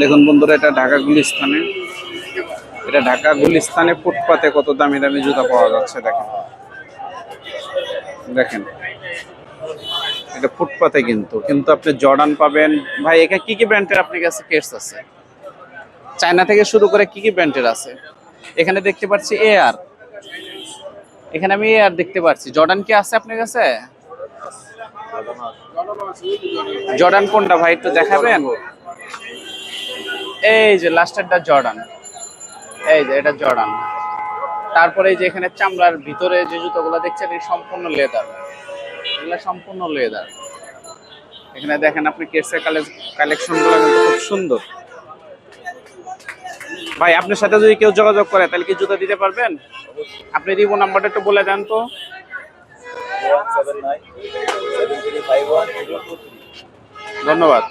দেখুন বন্ধুরা, এটা ঢাকা গুলিস্তানে। এটা ঢাকা গুলিস্তানে ফুটপাতে কত দামি দামি জুতা পাওয়া যাচ্ছে, দেখেন। দেখেন। এটা ফুটপাতে কিন্তু কিন্তু আপনি জর্ডান পাবেন। ভাই, এখানে কি কি ব্র্যান্ডের আপনার কাছে কেস আছে? চায়না থেকে শুরু করে কি কি ব্র্যান্ডের আছে? এখানে দেখতে পাচ্ছি এআর এখানে আমি এআর দেখতে পাচ্ছি। জর্ডান কি আছে আপনার কাছে? জর্ডান কোনটা, ভাই, একটু দেখাবেন? এই যে লাস্টেরটা জর্ডান। এই যে এটা জর্ডান। তারপরে এই যে এখানে চামড়ার ভিতরে যে জুতোগুলো দেখছেন এই সম্পূর্ণ লেদার এগুলো সম্পূর্ণ লেদার এখানে দেখেন আপনি কেসের কালেকশনগুলো কিন্তু খুব সুন্দর। ভাই আপনার সাথে যদি কেউ যোগাযোগ করে তাহলে কি জুতো দিতে পারবেন? আপনি রিবো নাম্বারটা একটু বলে দেন তো। ধন্যবাদ।